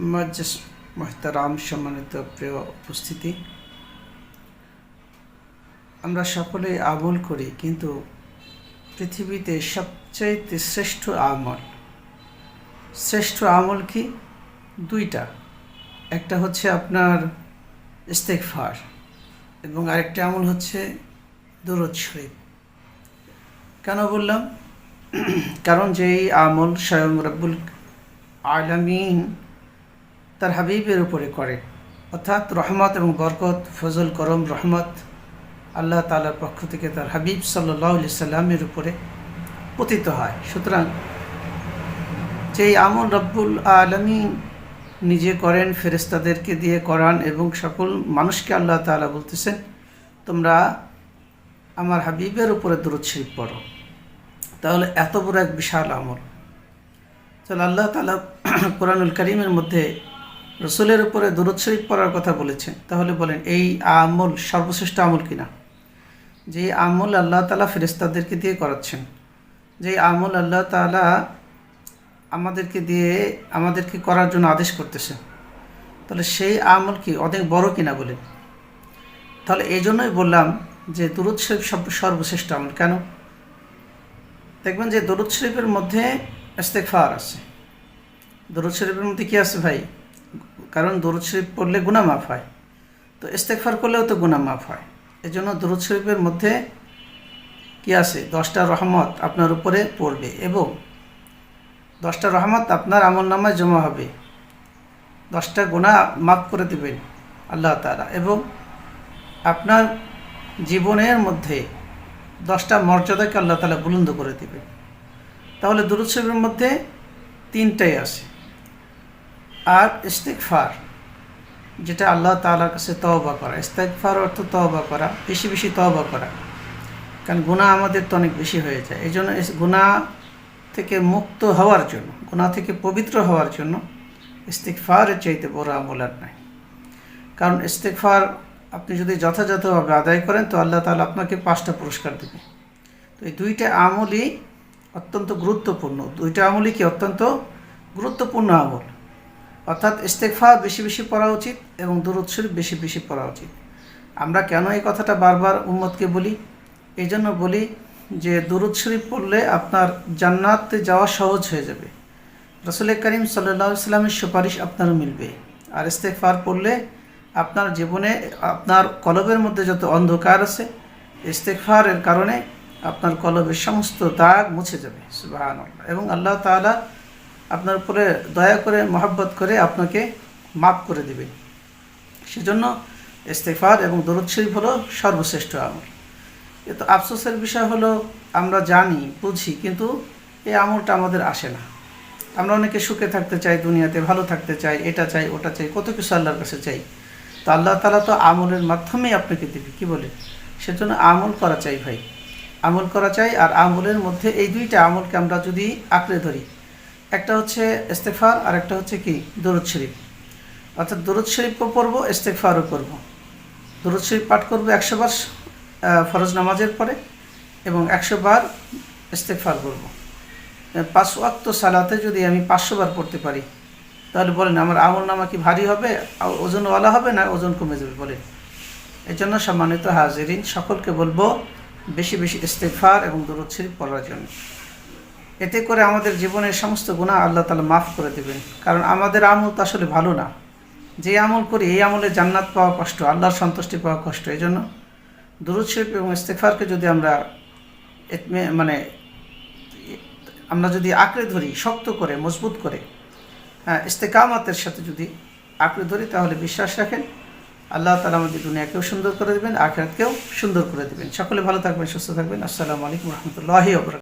মজ্জস মোহতারাম সম্মানিত প্রিয় উপস্থিতি আমরা সকলে আমল করি, কিন্তু পৃথিবীতে সবচাইতে শ্রেষ্ঠ আমল। শ্রেষ্ঠ আমল কি? দুইটা। একটা হচ্ছে আপনার ইস্তেকফার এবং আরেকটা আমল হচ্ছে দরদ শরীফ। কেন বললাম? কারণ যেই আমল স্বয়ং রব্বুল আলামিন তার হাবিবের উপরে করে। অর্থাৎ রহমত এবং বরকত, ফজল, করম, রহমত আল্লাহ তালার পক্ষ থেকে তার হাবিব সাল্লাহ সাল্লামের উপরে পতিত হয়। সুতরাং যেই আমল রব্বুল আলমিন নিজে করেন ফেরেস্তাদেরকে দিয়ে করান এবং সকল মানুষকে আল্লাহ তালা বলতেছেন, তোমরা আমার হাবিবের উপরে শরীফ পড়ো। তাহলে এত বড় এক বিশাল আমল। তাহলে আল্লাহ তালা কোরআনুল করিমের মধ্যে রসুলের উপরে দূরত শরীফ পড়ার কথা বলেছেন তাহলে বলেন, এই আমল সর্বশ্রেষ্ঠ আমল কিনা? যে আমল আল্লাহ তালা ফেরেস্তাদেরকে দিয়ে করাচ্ছেন। যে আমল আল্লাহ তালা আমাদেরকে দিয়ে, আমাদেরকে করার জন্য আদেশ করতেছে। তাহলে সেই আমল কি অনেক বড় কিনা বলেন? তাহলে এই জন্যই বললাম যে দুরুদ শরীফ সব সর্বশ্রেষ্ঠ আমল। কেন? দেখবেন যে দরুদ শরীফের মধ্যে ইস্তেকফার আছে। দরুদ শরীফের মধ্যে কী আছে ভাই? কারণ দরুদ শরীফ পড়লে গুণা মাফ হয়। তো ইস্তেকফার করলেও তো গুণা মাফ হয়। এই জন্য দরুদ শরীফের মধ্যে কি আছে? দশটা রহমত আপনার উপরে পড়বে এবং দশটা রহমত আপনার আমল নামায় জমা হবে। দশটা গুণা মাফ করে দেবেন আল্লাহ তালা এবং আপনার জীবনের মধ্যে দশটা মর্যাদাকে আল্লাহ তালা বুলন্দ করে দেবেন। তাহলে শরীফের মধ্যে তিনটাই আছে। আর ইস্তেকফার যেটা আল্লাহ তালার কাছে তওবা করা। ইস্তেকফার অর্থ তওবা করা, বেশি বেশি তওবা করা। কারণ গুণা আমাদের তো অনেক বেশি হয়ে যায়। এই জন্য গুণা থেকে মুক্ত হওয়ার জন্য গুণা থেকে পবিত্র হওয়ার জন্য ইস্তেকফারের চাইতে বড় আমল আর নাই। কারণ ইস্তেকফার আপনি যদি যথাযথভাবে আদায় করেন, তো আল্লাহ তালা আপনাকে পাঁচটা পুরস্কার দেবে। তো এই দুইটা আমলই অত্যন্ত গুরুত্বপূর্ণ। দুইটা আমলই কি অত্যন্ত গুরুত্বপূর্ণ আমল? অর্থাৎ ইস্তেকফার বেশি বেশি পড়া উচিত এবং দুরুদ শরীফ বেশি বেশি পড়া উচিত। আমরা কেন এই কথাটা বারবার উম্মতকে বলি? এই জন্য বলি যে দুরুদ শরীফ পড়লে আপনার জান্নাতে যাওয়া সহজ হয়ে যাবে। রসুল করিম সাল্লা সাল্লামের সুপারিশ আপনারও মিলবে। আর ইস্তেকফার পড়লে আপনার জীবনে, আপনার কলবের মধ্যে যত অন্ধকার আছে ইস্তেকফারের কারণে আপনার কলবের সমস্ত দাগ মুছে যাবে। সুবাহান এবং আল্লাহ তালা আপনার উপরে দয়া করে, মহাব্বত করে আপনাকে মাফ করে দেবে। সেজন্য ইস্তেফার এবং দরুদ শরীফ হলো সর্বশ্রেষ্ঠ আমল। এত আফসোসের বিষয় হলো, আমরা জানি, বুঝি, কিন্তু এই আমলটা আমাদের আসে না। আমরা অনেকে সুখে থাকতে চাই, দুনিয়াতে ভালো থাকতে চাই, এটা চাই, ওটা চাই, কত কিছু আল্লাহর কাছে চাই। তো আল্লাহ তালা তো আমলের মাধ্যমেই আপনাকে দেবে, কি বলে? সেজন্য আমল করা চাই ভাই। আমল করা চাই, আর আমলের মধ্যে এই দুইটা আমলকে আমরা যদি আঁকড়ে ধরি একটা হচ্ছে ইস্তেফার আর একটা হচ্ছে কি? দরুদ শরীফ। অর্থাৎ দরুদ শরীফও পড়ব ইস্তেফারও করব। দরুদ শরীফ পাঠ করব একশো বার ফরজ নামাজের পরে, এবং একশো বার ইস্তেফার করব। পাঁচ ওয়াক্ত সালাতে যদি আমি পাঁচশো বার পড়তে পারি, তাহলে বলেন, আমার আমল নামা কি ভারী হবে? ওজনওয়ালা হবে না ওজন কমে যাবে? বলেন। এই জন্য সম্মানিত হাজিরিন, সকলকে বলব, বেশি বেশি ইস্তেফার এবং দরুদ পড়ার জন্য। এতে করে আমাদের জীবনের সমস্ত গুণা আল্লাহ তালা মাফ করে দেবেন। কারণ আমাদের আমল তো আসলে ভালো না। যে আমল করি, এই আমলে জান্নাত পাওয়া কষ্ট, আল্লাহর সন্তুষ্টি পাওয়া কষ্ট এই জন্য দরুদ এবং ইস্তেফারকে যদি আমরা মানে আমরা যদি আঁকড়ে ধরি, শক্ত করে, মজবুত করে হ্যাঁ ইস্তেকামাতের সাথে যদি আঁকড়ে ধরি, তাহলে বিশ্বাস রাখেন, আল্লাহ তালা আমাদের দুনিয়াকেও সুন্দর করে দেবেন, আখেরাতকেও সুন্দর করে দেবেন। সকলে ভালো থাকবেন, সুস্থ থাকবেন। আসসালামু আলাইকুম রহমতুল্লাহি